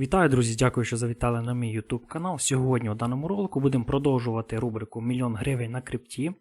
Вітаю, друзі! Дякую, що завітали на мій YouTube канал. Сьогодні у даному ролику будемо продовжувати рубрику Мільйон гривень на крипті.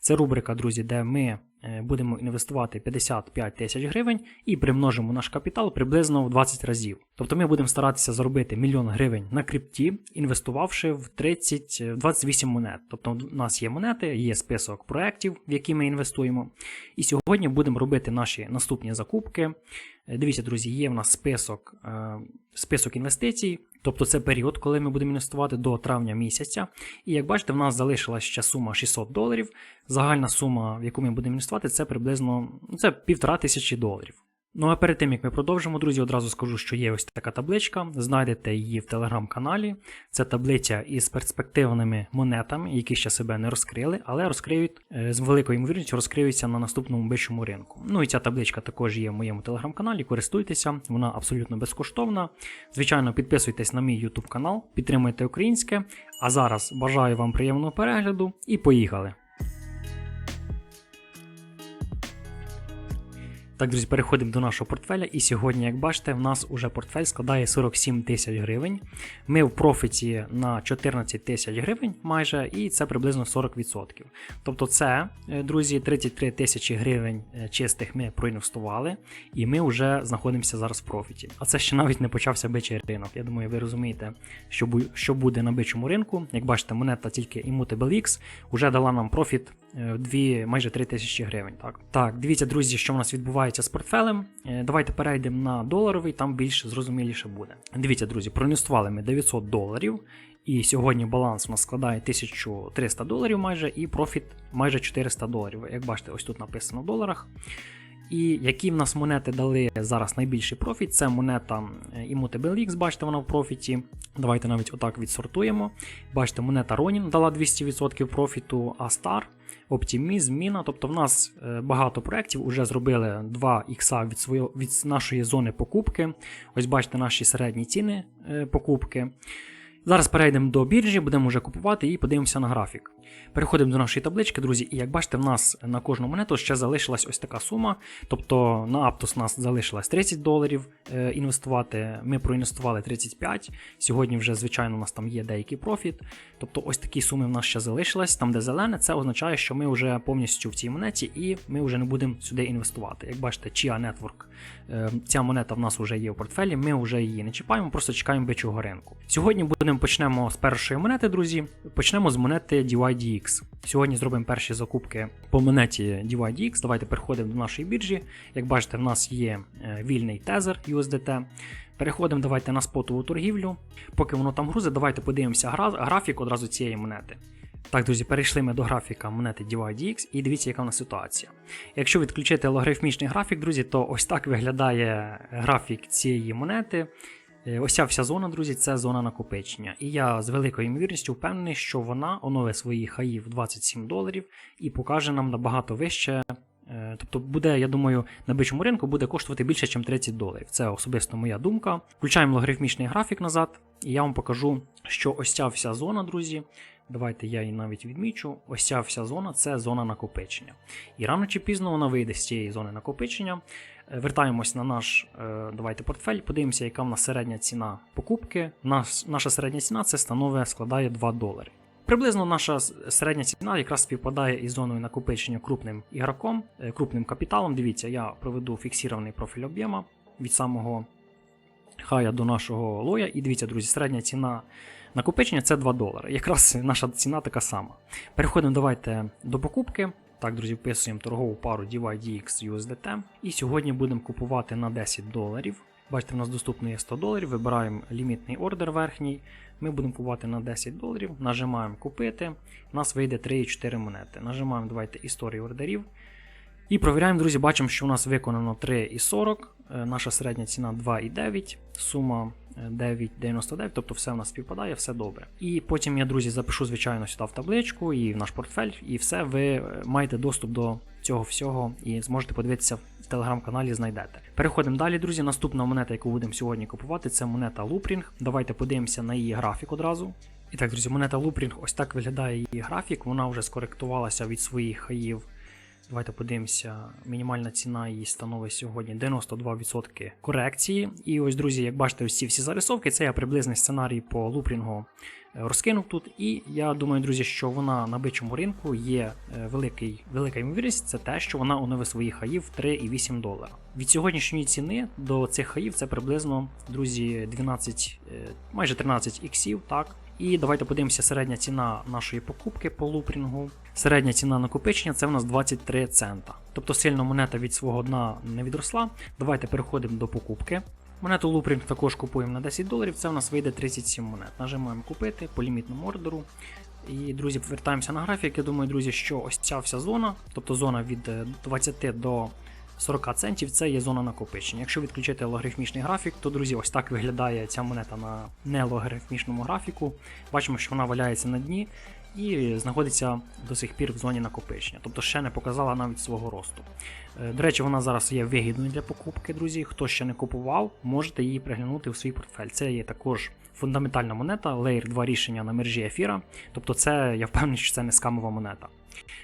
Це рубрика, друзі, де ми е, будемо інвестувати 55 тисяч гривень і примножимо наш капітал приблизно в 20 разів. Тобто ми будемо старатися заробити мільйон гривень на крипті, інвестувавши в 30, в 28 монет. Тобто у нас є монети, є список проєктів, в які ми інвестуємо. І сьогодні будемо робити наші наступні закупки. Е, Дивіться, друзі, є в нас список, е, список інвестицій, тобто це період, коли ми будемо інвестувати до травня місяця. І як бачите, в нас залишилась ще сума 600 доларів. Загальна сума, в яку ми будемо інвестувати, це приблизно ну, це півтора тисячі доларів. Ну а перед тим як ми продовжимо, друзі, одразу скажу, що є ось така табличка. Знайдете її в телеграм-каналі. Це таблиця із перспективними монетами, які ще себе не розкрили, але розкриють е, з великою ймовірністю розкриються на наступному бичому ринку. Ну і ця табличка також є в моєму телеграм-каналі. Користуйтеся, вона абсолютно безкоштовна. Звичайно, підписуйтесь на мій YouTube канал, підтримуйте українське. А зараз бажаю вам приємного перегляду і поїхали! Так, друзі, переходимо до нашого портфеля. І сьогодні, як бачите, в нас уже портфель складає 47 тисяч гривень. Ми в профіті на 14 тисяч гривень майже, і це приблизно 40%. Тобто, це, е, друзі, 33 тисячі гривень е, чистих ми проінвестували, і ми вже знаходимося зараз в профіті. А це ще навіть не почався бичий ринок. Я думаю, ви розумієте, що, буде на бичому ринку. Як бачите, монета тільки Immutable X вже дала нам профіт е, в дві майже 3 тисячі гривень. Так, так, дивіться, друзі, що в нас відбувається з портфелем. Е, Давайте перейдемо на доларовий, там більш зрозуміліше буде. Дивіться, друзі, проінвестували ми 900 доларів. І сьогодні баланс у нас складає 1300 доларів майже, і профіт майже 400 доларів. Як бачите, ось тут написано в доларах. І які в нас монети дали зараз найбільший профіт, це монета е, Immutable X, бачите, вона в профіті. Давайте навіть отак відсортуємо. Бачите, монета Ronin дала 200% профіту, а Star, Optimism, Міна. Тобто в нас е, багато проєктів вже зробили 2 ікса від, своєї, від нашої зони покупки. Ось бачите наші середні ціни е, покупки. Зараз перейдемо до біржі, будемо вже купувати і подивимося на графік. Переходимо до нашої таблички, друзі, і як бачите, в нас на кожну монету ще залишилась ось така сума. Тобто на Aptos нас залишилось 30 доларів е, інвестувати. Ми проінвестували 35. Сьогодні вже, звичайно, у нас там є деякий профіт. Тобто ось такі суми в нас ще залишились. Там, де зелене, це означає, що ми вже повністю в цій монеті і ми вже не будемо сюди інвестувати. Як бачите, Chia Network, е, ця монета в нас вже є в портфелі, ми вже її не чіпаємо, просто чекаємо бичого ринку. Сьогодні будемо почнемо з першої монети, друзі. Почнемо з монети DYDX. Сьогодні зробимо перші закупки по монеті DYDX. Давайте переходимо до нашої біржі. Як бачите, в нас є е, вільний тезер USDT. Переходимо давайте на спотову торгівлю. Поки воно там грузить, давайте подивимося графік одразу цієї монети. Так, друзі, перейшли ми до графіка монети DYDX і дивіться, яка в нас ситуація. Якщо відключити логарифмічний графік, друзі, то ось так виглядає графік цієї монети. Е, Ось ця вся зона, друзі, це зона накопичення. І я з великою ймовірністю впевнений, що вона оновить свої хаї в 27 доларів і покаже нам набагато вище. Е, Тобто буде, я думаю, на бичому ринку буде коштувати більше, ніж 30 доларів. Це особисто моя думка. Включаємо логарифмічний графік назад, і я вам покажу, що ось ця вся зона, друзі. Давайте я її навіть відмічу. Ось ця вся зона це зона накопичення. І рано чи пізно вона вийде з цієї зони накопичення. Вертаємось на наш е, давайте портфель, подивимося, яка в нас середня ціна покупки. Наш, наша середня ціна це становить складає 2 долари. Приблизно наша середня ціна якраз співпадає із зоною накопичення крупним ігроком, е, крупним капіталом. Дивіться, я проведу фіксований профіль об'єма від самого хая до нашого лоя. І дивіться, друзі, середня ціна накопичення це 2 долари. Якраз наша ціна така сама. Переходимо давайте до покупки. Так, друзі, вписуємо торгову пару DYDX USDT. І сьогодні будемо купувати на 10 доларів. Бачите, в нас доступно є 100 доларів. Вибираємо лімітний ордер верхній. Ми будемо купувати на 10 доларів. Нажимаємо купити. У нас вийде 3,4 монети. Нажимаємо давайте історію ордерів. І провіряємо, друзі, бачимо, що у нас виконано 3,40, е, наша середня ціна 2,9, сума е, 9,99, тобто все в нас співпадає, все добре. І потім я, друзі, запишу, звичайно, сюди в табличку і в наш портфель, і все ви е, маєте доступ до цього всього і зможете подивитися в телеграм-каналі, знайдете. Переходимо далі, друзі. Наступна монета, яку будемо сьогодні купувати, це монета Loopring. Давайте подивимося на її графік одразу. І так, друзі, монета Loopring, ось так виглядає її графік. Вона вже скоректувалася від своїх хаїв Давайте подивимося, мінімальна ціна її становить сьогодні 92% корекції. І ось, друзі, як бачите, ось ці всі зарисовки, це я приблизний сценарій по лупрінгу е, розкинув тут. І я думаю, друзі, що вона на бичому ринку є е, великий, велика ймовірність, це те, що вона оновить свої хаї в 3,8 долара. Від сьогоднішньої ціни до цих хаїв це приблизно, друзі, 12, е, майже 13 іксів, так. І давайте подивимося середня ціна нашої покупки по лупрінгу. Середня ціна накопичення це в нас 23 цента. Тобто сильно монета від свого дна не відросла. Давайте переходимо до покупки. Монету лупрінг також купуємо на 10 доларів, це в нас вийде 37 монет. Нажимаємо купити по лімітному ордеру. І, друзі, повертаємося на графік. Я думаю, друзі, що ось ця вся зона, тобто зона від е, 20 до 40 центів, це є зона накопичення. Якщо відключити логарифмічний графік, то, друзі, ось так виглядає ця монета на нелогарифмічному графіку. Бачимо, що вона валяється на дні і знаходиться до сих пір в зоні накопичення, тобто ще не показала навіть свого росту. Е, До речі, вона зараз є вигідною для покупки, друзі. Хто ще не купував, можете її приглянути в свій портфель. Це є також фундаментальна монета, Layer 2 рішення на мережі ефіра. Тобто, це я впевнений, що це не скамова монета.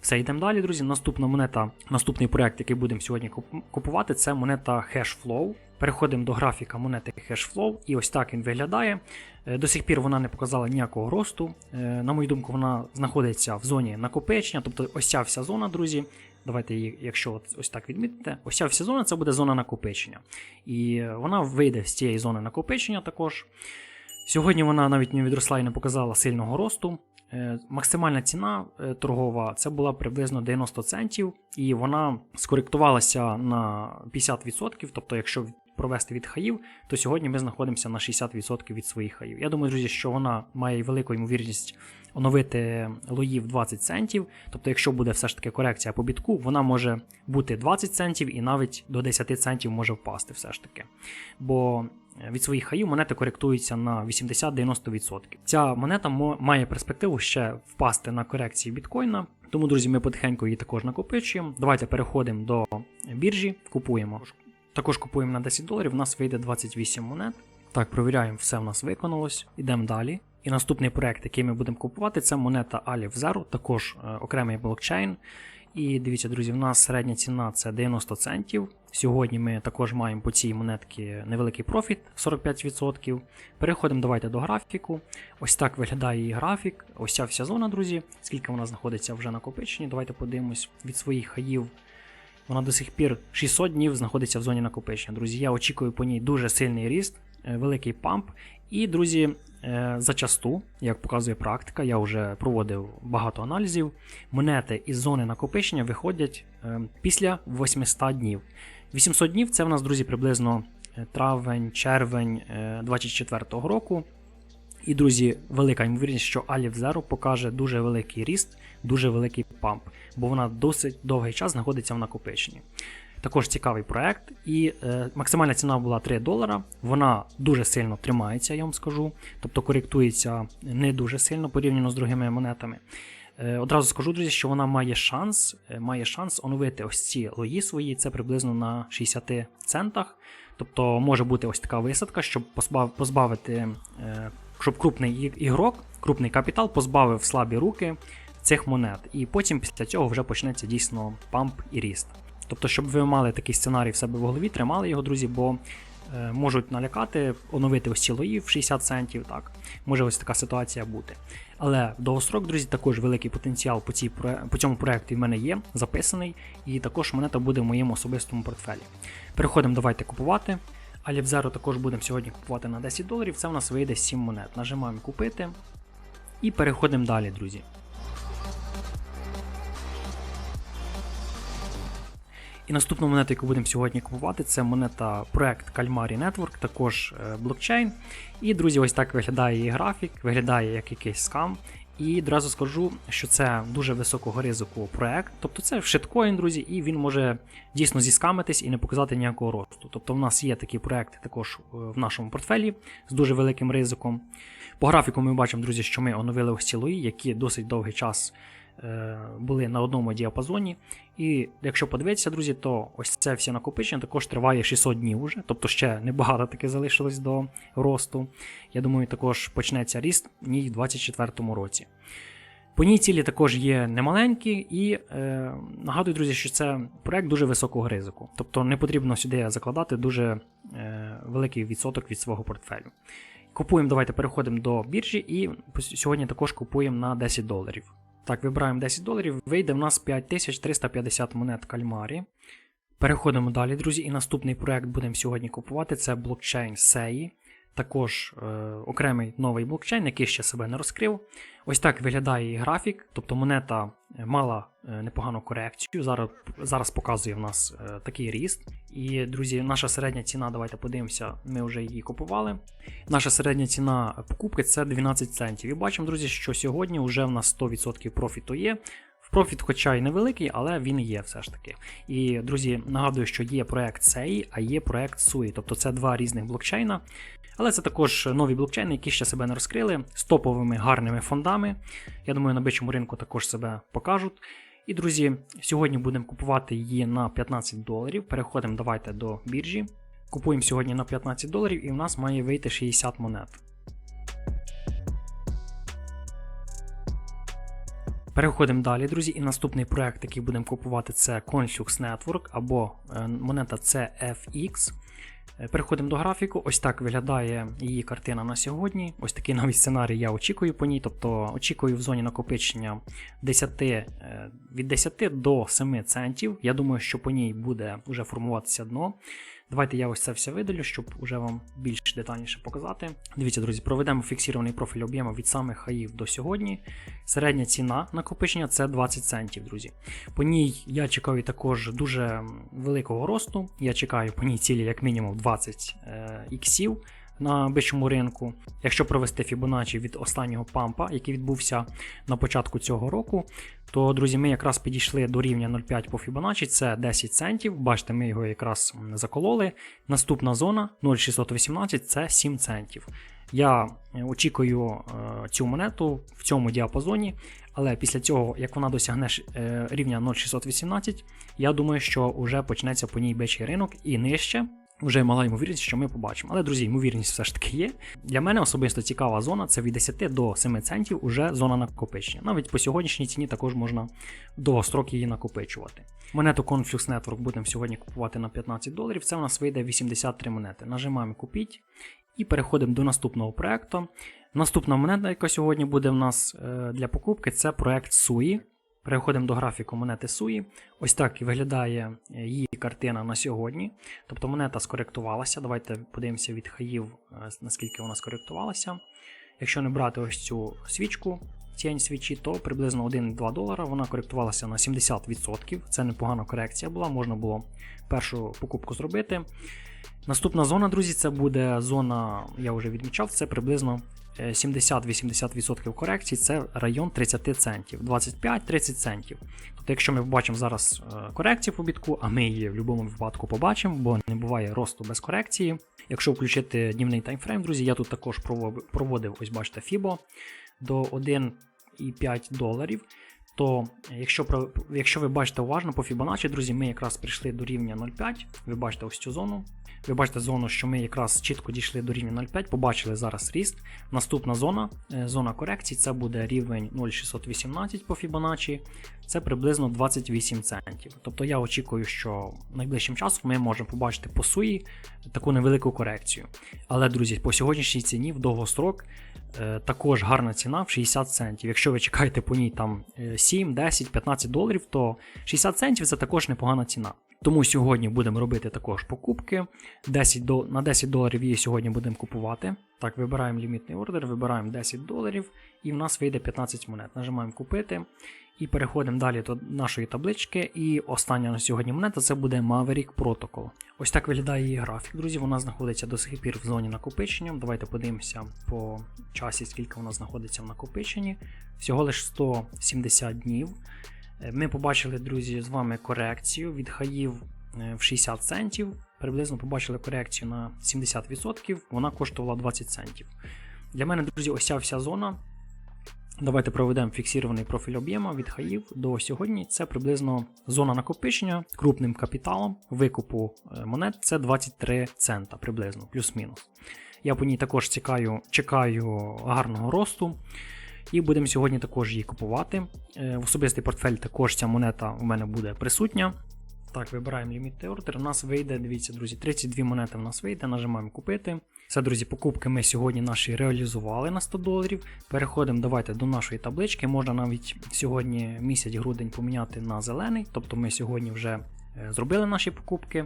Все, йдемо далі, друзі. Наступна монета, наступний проект, який будемо сьогодні купувати, це монета Hashflow. Переходимо до графіка монети Hashflow, і ось так він виглядає. Е, До сих пір вона не показала ніякого росту. Е, На мою думку, вона знаходиться в зоні накопичення, тобто ось ця вся зона, друзі. Давайте її, якщо ось так відмітите, ось ця вся зона це буде зона накопичення. І е, вона вийде з цієї зони накопичення також. Сьогодні вона навіть не відросла і не показала сильного росту. Е, Максимальна ціна е, торгова це була приблизно 90 центів, і вона скоректувалася на 50%. Тобто, якщо провести від хаїв, то сьогодні ми знаходимося на 60% від своїх хаїв. Я думаю, друзі, що вона має велику ймовірність оновити лої в 20 центів. Тобто, якщо буде все ж таки корекція по бітку, вона може бути 20 центів і навіть до 10 центів може впасти все ж таки. Бо е, від своїх хаїв монети коректуються на 80-90%. Ця монета мо- має перспективу ще впасти на корекції біткоїна. Тому, друзі, ми потихеньку її також накопичуємо. Давайте переходимо до біржі, купуємо. Також купуємо на 10 доларів, у нас вийде 28 монет. Так, провіряємо, все в нас виконалось. Йдемо далі. І наступний проект, який ми будемо купувати, це монета Alif Zero, також е, окремий блокчейн. І дивіться, друзі, в нас середня ціна це 90 центів. Сьогодні ми також маємо по цій монетці невеликий профіт 45%. Переходимо давайте до графіку. Ось так виглядає її графік. Ось ця вся зона, друзі. Скільки вона знаходиться вже накопиченні. Давайте подивимось від своїх хаїв. Вона до сих пір 600 днів знаходиться в зоні накопичення. Друзі, я очікую по ній дуже сильний ріст, е, великий памп. І, друзі, е, зачасту, як показує практика, я вже проводив багато аналізів. Монети із зони накопичення виходять е, після 800 днів. 800 днів це в нас, друзі, приблизно е, травень, червень 24-го року. І, друзі, велика ймовірність, що Alif Zero покаже дуже великий ріст, дуже великий памп, бо вона досить довгий час знаходиться в накопиченні. Також цікавий проект, і е, максимальна ціна була 3 долара. Вона дуже сильно тримається, я вам скажу. Тобто коректується не дуже сильно порівняно з другими монетами. Е, одразу скажу, друзі, що вона має шанс, е, має шанс оновити ось ці лої свої, це приблизно на 60 центах. Тобто може бути ось така висадка, щоб позбавити, е, щоб крупний ігрок, крупний капітал позбавив слабі руки цих монет. І потім після цього вже почнеться дійсно памп і ріст. Тобто, щоб ви мали такий сценарій в себе в голові, тримали його, друзі, бо е, можуть налякати, оновити ось ці лої в 60 центів. Так, може ось така ситуація бути. Але довгострок, друзі, також великий потенціал по, цій, по цьому проекту в мене є, записаний, і також монета буде в моєму особистому портфелі. Переходимо, давайте купувати. Alif Zero також будемо сьогодні купувати на 10 доларів. Це в нас вийде 7 монет. Нажимаємо купити. І переходимо далі, друзі. І наступну монету, яку будемо сьогодні купувати, це монета проект Calmari Network, також е, блокчейн. І, друзі, ось так виглядає її графік, виглядає як якийсь скам. І одразу скажу, що це дуже високого ризику проект. Тобто це шиткоін, друзі, і він може дійсно зіскамитись і не показати ніякого росту. Тобто в нас є такі проекти також е, в нашому портфелі з дуже великим ризиком. По графіку ми бачимо, друзі, що ми оновили ось ці лої, які досить довгий час були на одному діапазоні. І якщо подивитися, друзі, то ось це все накопичення також триває 600 днів уже, тобто ще небагато таки залишилось до росту. Я думаю, також почнеться ріст в ній в 2024 році. По ній цілі також є немаленькі, і е, нагадую, друзі, що це проект дуже високого ризику. Тобто не потрібно сюди закладати дуже е, великий відсоток від свого портфелю. Купуємо, давайте переходимо до біржі і сьогодні також купуємо на 10 доларів. Так, вибираємо 10 доларів, вийде в нас 5350 монет кальмарі. Переходимо далі, друзі, і наступний проект будемо сьогодні купувати це блокчейн SEI. Також е, окремий новий блокчейн, який ще себе не розкрив. Ось так виглядає і графік, тобто монета мала е, непогану корекцію. Зараз зараз показує в нас е, такий ріст. І, друзі, наша середня ціна, давайте подивимося, ми вже її купували. Наша середня ціна покупки це 12 центів. І бачимо, друзі, що сьогодні вже в нас 100% профіту є. Профіт, хоча й невеликий, але він є все ж таки. І, друзі, нагадую, що є проект SEI, а є проект SUI. Тобто це два різних блокчейна. Але це також нові блокчейни, які ще себе не розкрили, з топовими гарними фондами. Я думаю, на бичому ринку також себе покажуть. І, друзі, сьогодні будемо купувати її на 15 доларів. Переходимо давайте до біржі. Купуємо сьогодні на 15 доларів, і в нас має вийти 60 монет. Переходимо далі, друзі, і наступний проект, який будемо купувати, це Conflux Network або е, монета CFX. Е, Переходимо до графіку. Ось так виглядає її картина на сьогодні. Ось такий навіть сценарій я очікую по ній. Тобто очікую в зоні накопичення 10, е, від 10 до 7 центів. Я думаю, що по ній буде вже формуватися дно. Давайте я ось це все видалю, щоб уже вам більш детальніше показати. Дивіться, друзі, проведемо фіксований профіль об'єму від самих хаїв до сьогодні. Середня ціна накопичення це 20 центів, друзі. По ній я чекаю також дуже великого росту. Я чекаю по ній цілі як мінімум 20 е, на бичому ринку. Якщо провести Fibonacci від останнього пампа, який відбувся на початку цього року, то, друзі, ми якраз підійшли до рівня 0,5 по Fibonacci, це 10 центів. Бачите, ми його якраз закололи. Наступна зона 0,618 це 7 центів. Я очікую е, цю монету в цьому діапазоні, але після цього, як вона досягне е, рівня 0,618, я думаю, що вже почнеться по ній бичий ринок і нижче. Вже мала ймовірність, що ми побачимо. Але, друзі, ймовірність все ж таки є. Для мене особисто цікава зона це від 10 до 7 центів уже зона накопичення. Навіть по сьогоднішній ціні також можна довгострок її накопичувати. Монету Conflux Network будемо сьогодні купувати на 15 доларів. Це у нас вийде 83 монети. Нажимаємо купіть і переходимо до наступного проекту. Наступна монета, яка сьогодні буде в нас е, для покупки, це проект SUI. Переходимо до графіку монети Суї. Ось так і виглядає е, її картина на сьогодні. Тобто монета скоректувалася. Давайте подивимося від хаїв, е, наскільки вона скоректувалася. Якщо не брати ось цю свічку, тінь свічі, то приблизно 1-2 долара вона коректувалася на 70%. Це непогана корекція була, можна було першу покупку зробити. Наступна зона, друзі, це буде зона, я вже відмічав, це приблизно 70-80% корекції це район 30 центів, 25-30 центів. Тобто, якщо ми побачимо зараз е, корекцію по бітку, а ми її в будь-якому випадку побачимо, бо не буває росту без корекції. Якщо включити днівний таймфрейм, друзі, я тут також проводив, ось бачите, FIBO до 1,5 доларів. То якщо якщо ви бачите уважно по Fibonacci, друзі, ми якраз прийшли до рівня 0,5. Ви бачите ось цю зону. Ви бачите зону, що ми якраз чітко дійшли до рівня 0,5, побачили зараз ріст. Наступна зона, е, зона корекції, це буде рівень 0,618 по Fibonacci, це приблизно 28 центів. Тобто я очікую, що найближчим часом ми можемо побачити по суї таку невелику корекцію. Але, друзі, по сьогоднішній ціні в довгострок також гарна ціна в 60 центів. Якщо ви чекаєте по ній там 7, 10, 15 доларів, то 60 центів це також непогана ціна. Тому сьогодні будемо робити також покупки. 10 до, На 10 доларів її сьогодні будемо купувати. Так, вибираємо лімітний ордер, вибираємо 10 доларів, і в нас вийде 15 монет. Нажимаємо купити. І переходимо далі до нашої таблички. І остання на сьогодні монета це буде Maverick Protocol. Ось так виглядає її графік. Друзі, вона знаходиться до сих пір в зоні накопичення. Давайте подивимося по часі, скільки вона знаходиться в накопиченні. Всього лише 170 днів. Е, ми побачили, друзі, з вами корекцію від хаїв е, в 60 центів. Приблизно побачили корекцію на 70%, вона коштувала 20 центів. Для мене, друзі, ось ця вся зона. Давайте проведемо фіксований профіль об'єму від хаїв до сьогодні. Це приблизно зона накопичення крупним капіталом викупу е, монет це 23 цента приблизно, плюс-мінус. Я по ній також чекаю, чекаю гарного росту. І будемо сьогодні також її купувати. Е, В особистий портфель також ця монета у мене буде присутня. Так, вибираємо лімітний ордер. У нас вийде, дивіться, друзі, 32 монети в нас вийде, нажимаємо купити. Все, друзі, покупки ми сьогодні наші реалізували на 100 доларів. Переходимо давайте до нашої таблички. Можна навіть сьогодні місяць грудень поміняти на зелений. Тобто ми сьогодні вже е, зробили наші покупки.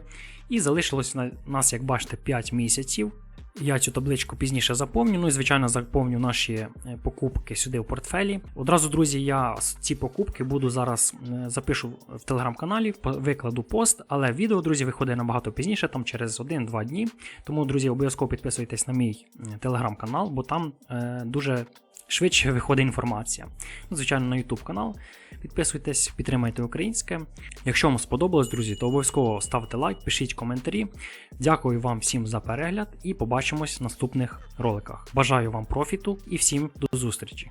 І залишилось на нас, як бачите, 5 місяців. Я цю табличку пізніше заповню. Ну і звичайно заповню наші е, покупки сюди в портфелі. Одразу, друзі, я ці покупки буду зараз е, запишу в телеграм-каналі, викладу пост, але відео, друзі, виходить набагато пізніше, там через 1-2 дні. Тому, друзі, обов'язково підписуйтесь на мій е, телеграм-канал, бо там дуже швидше виходить інформація. Ну, звичайно, на YouTube канал. Підписуйтесь, підтримайте українське. Якщо вам сподобалось, друзі, то обов'язково ставте лайк, пишіть коментарі. Дякую вам всім за перегляд і побачимось в наступних роликах. Бажаю вам профіту і всім до зустрічі!